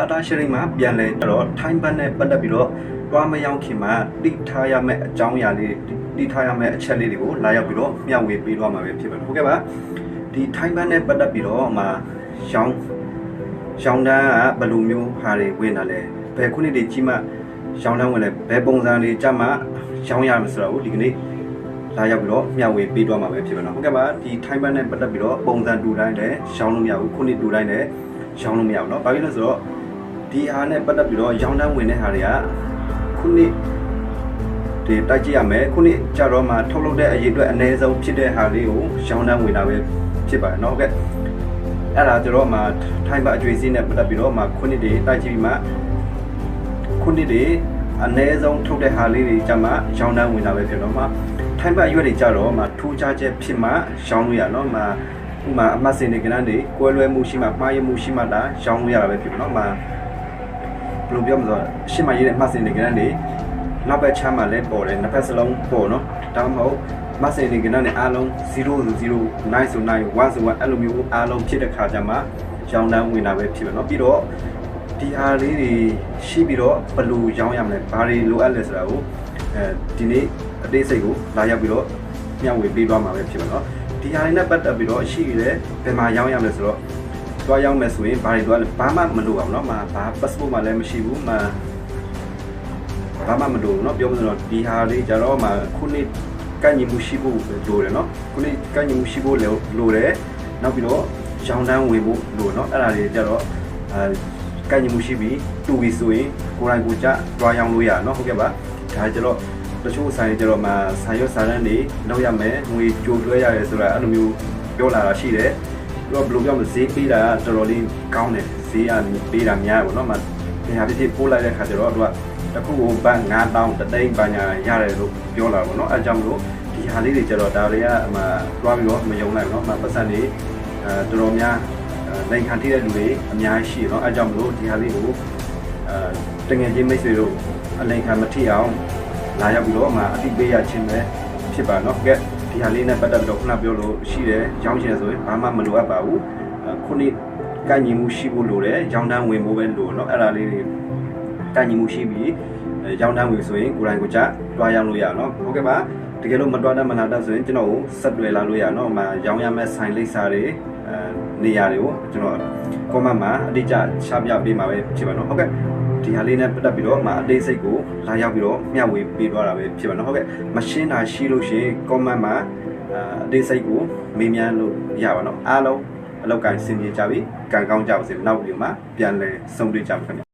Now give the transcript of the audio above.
တာတာရှရင်မှာပြန်လဲတော့ထိုင်းဘတ်နဲ့ပတ်သက်ပြီးတော့တွားမရောက်ခင်မှာတိထားရမယ့်အကြောင်းအရာလေးတိထားရမယ့်အချက်လေးတွေကိုလာရောက်ပြီးတော့မျှဝေပေးသွားမှာပဲဖြစ်ပါတယ်ဟုတ်ကဲ့ပါဒီထိုင်းဘတ်နဲ့ပတ်သက်ပြီးတော့မှာရောင်းရောင်းတန်းကဘယ်လိုမျိုးဟာတွေဝင်တာလဲဘယ်ခုနှစ်တွေကြီးမှရောင်းတန်းဝင်လဲဘယ်ပုံစံတွေကြမှာရောင်းရမှာဆိုတော့ဒီကနေ့ လာရောက်ပြီးတော့မျှဝေပေးသွားမှာပဲဖြစ်ပါတော့ဟုတ်ကဲ့ပါဒီထိုင်းဘတ်နဲ့ပတ်သက်ပြီးတော့ပုံစံတူတိုင်းလည်းရောင်းလို့မရဘူးခုနှစ်တူတိုင်းလည်းရောင်းလို့မရဘူးเนาะဘာဖြစ်လို့လဲဆိုတော့ ဒီဟာနဲ့ပတ်သက်ပြီးတော့ရောင်းတန်းဝင်တဲ့ဟာတွေကခုနှစ်ဒီတိုက်ကြည့်ရမယ်ခုနှစ်ကြတော့မှထုတ်လုပ်တဲ့အရေးအတွက်အနည်းဆုံးဖြစ်တဲ့ဟာလေးကိုရောင်းတန်းဝင်တာပဲဖြစ်ပါတယ်เนาะဟုတ်ကဲ့အဲ့ဒါကြတော့မှထိုင်းဘတ်အကျွေးစည်းနဲ့ပတ်သက်ပြီးတော့မှခုနှစ်တွေတိုက်ကြည့်ပြီးမှ ခုနှစ်တွေအ ਨੇ ဆုံးထုတ်တဲ့ဟာလေးတွေကြမှာရောင်းတန်းဝင်တာပဲဖြစ်တော့မှထိုင်းဘတ်ရွက်တွေကြတော့မှထူးခြားချက်ဖြစ်မှရောင်းလို့ရတော့မှဥမာအမှတ်စင်တွေကနန်းတွေကွဲလွဲမှုရှိမှမှားယွင်းမှုရှိမှဒါရောင်းလို့ရတာပဲဖြစ်တော့မှ ဘယ်လိုပြောမလဲရှင်းမရေးတဲ့အမှတ်စင်တွေကနန်းတွေနောက်ဘက်ချမ်းမှလည်းပေါ်တယ်နှစ်ဖက်စလုံးပေါ်နော်ဒါမှမဟုတ်မတ်စင်တွေကနန်းတွေအားလုံး0ဆို0 9ဆို9 1ဆို1အဲ့လိုမျိုးအားလုံးဖြစ်တဲ့ခါကျမှရောင်းတန်းဝင်တာပဲဖြစ်ပဲเนาะပြီးတော့ ဒီဟာလေးတွေရှိပြီးတော့ဘယ်လိုရောင်းရမလဲဘာတွေလိုအပ်လဲဆိုတာကိုအဲဒီနေ့အသေးစိတ်ကိုလာရောက်ပြီးတော့မျှဝေပေးသွားမှာပဲဖြစ်ပါတော့ဒီဟာလေးနဲ့ပတ်သက်ပြီးတော့ရှိရတဲ့ဘယ်မှာရောင်းရမလဲဆိုတော့ တွားရောင်းမယ်ဆိုရင်ဘာတွေတွားလဲဘာမှမလိုပါဘူးเนาะမှာဘာ passport မှလည်းမရှိဘူးမှာဘာမှမလိုဘူးเนาะပြောမလို့ဒီဟာလေးကြတော့မှာခုနှစ်ကန့်ညီမှုရှိဖို့လိုတယ်เนาะခုနှစ်ကန့်ညီမှုရှိဖို့လိုတယ်နောက်ပြီးတော့ရောင်းတန်းဝင်ဖို့လိုเนาะအဲ့ဒါတွေကြတော့အဲ ကန့်ညီမှုရှိပြီးတူပြီဆိုရင်ကိုယ်တိုင်ကိုယ်ကြတွားရောင်းလို့ရနော်ဟုတ်ကဲ့ပါဒါကြတော့တချို့ဆိုင်တွေကြတော့မှဆိုင်ရွက်စာတန်းတွေလောက်ရမယ်ငွေကြိုတွဲရတယ်ဆိုတာအဲ့လိုမျိုးပြောလာတာရှိတယ် သူကဘယ်လိုပြောမလဲဈေးပေးတာကတော်တော်လေးကောင်းတယ်ဈေးကပေးတာများတယ်ပေါ့နော်မှဒီဟာဖြစ်ဖြစ်ပို့လိုက်တဲ့ခါကျတော့သူကတစ်ခုကိုဘတ်9000တသိန်းပါညာရတယ်လို့ပြောလာပေါ့နော်အဲကြောင့်မလို့ဒီဟာလေးတွေကြတော့ဒါတွေကမှတွားပြီးတော့မယုံနိုင်ဘူးနော်မှပတ်စံတွေအဲတော်တော်များနိုင်ခံထိတဲ့လူတွေအများကြီးရှိတော့အဲကြောင့်မလို့ဒီဟာလေးကိုအဲတငယ်ချင်းမိတ်ဆွေတို့အလိန်ခံမထိအောင်လာရောက်ပြီးတော့အမှအတိပေးရခြင်းပဲဖြစ်ပါတော့ကဲ ဒီဟာလေးနဲ့ပတ်သက်ပြီးတော့ခုနပြောလို့ရှိတယ်ရောင်းချင်ဆိုရင်ဘာမှမလိုအပ်ပါဘူးခုနှစ်ကန့်ညီမှုရှိဖို့လိုတယ်ရောင်းတန်းဝင်ဖို့ပဲလိုတော့အဲ့ဒါလေးတွေကန့်ညီမှုရှိပြီးရောင်းတန်းဝင်ဆိုရင်ကိုယ်တိုင်ကိုယ်ကြတွားရောင်းလို့ရအောင်နော်ဟုတ်ကဲ့ပါတကယ်လို့မတွားတတ်မလာတတ်ဆိုရင်ကျွန်တော်ကိုဆက်တွေ့လာလို့ရအောင်နော်အမှရောင်းရမယ့်ဆိုင်လိပ်စာတွေအဲနေရာတွေကိုကျွန်တော် comment မှာအတိအကျရှားပြပေးမှာပဲဖြစ်ပါတော့ဟုတ်ကဲ့ ဒီဟာလေးနဲ့ပတ်သက်ပြီးတော့မအသေးစိတ်ကိုလာရောက်ပြီးတော့မျှဝေပေးသွားတာပဲဖြစ်ပါတော့ဟုတ်ကဲ့မရှင်းတာရှိလို့ရှိရင် comment မှာအသေးစိတ်ကိုမေးမြန်းလို့ရပါတော့အားလုံးအလောက်ကန်စင်ပြေကြပြီကံကောင်းကြပါစေနောက်ပြီးမှပြန်လဲဆုံတွေ့ကြပါခင်ဗျ